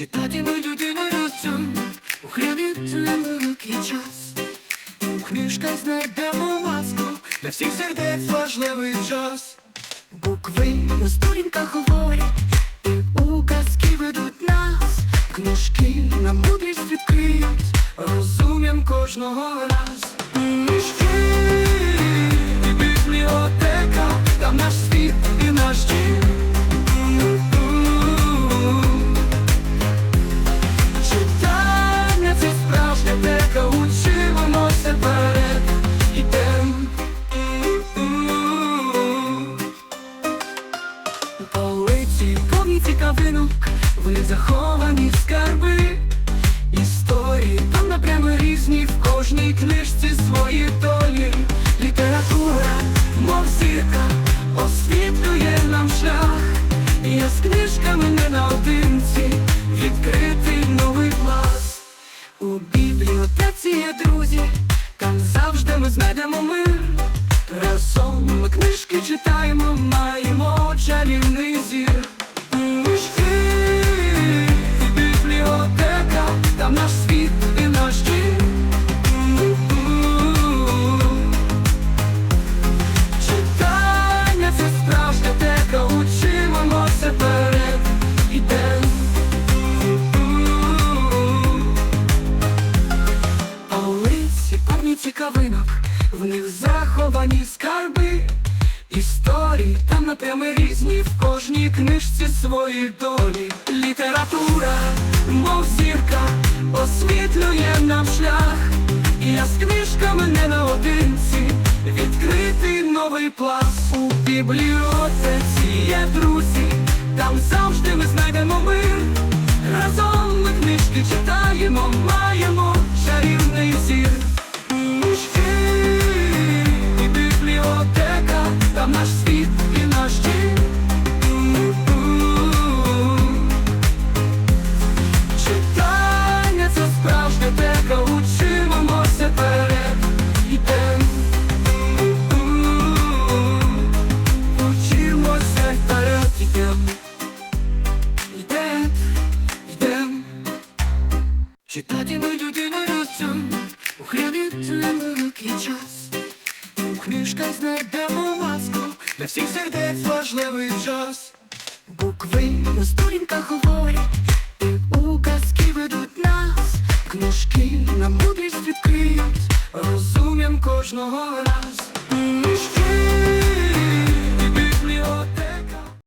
Читати ми людину разом, у хлібі великий час. У книжках знайдемо ласку, для всіх сердець важливий час. Букви на сторінках говорять, і у казки ведуть нас. Книжки на мудрість відкриють, розумім кожного раз. Цікавинок, в них заховані скарби. Історії там напрями різні, в кожній книжці свої долі. Література, мов зірка, освітлює нам шлях. Я з книжками не наодинці, відкритий новий клас. У бібліотеці є друзі, там завжди ми знайдемо мир. Разом ми книжки читаємо, маємо чарівний цікавинок, в них заховані скарби, історії там напрями різні, в кожній книжці свої долі. Література, мов зірка, освітлює нам шлях. І я з книжками не наодинці, відкритий новий пласт у бібліотеці є друзі, там завжди ми знайдемо мир. Разом ми книжки читаємо, Читати ми людину разом, у хлібі великий час. У книжках знайдемо ласку, для всіх сердець важливий час. Букви на сторінках говорять, і у казки ведуть нас. Книжки на мудрість відкриють, розумім кожного раз.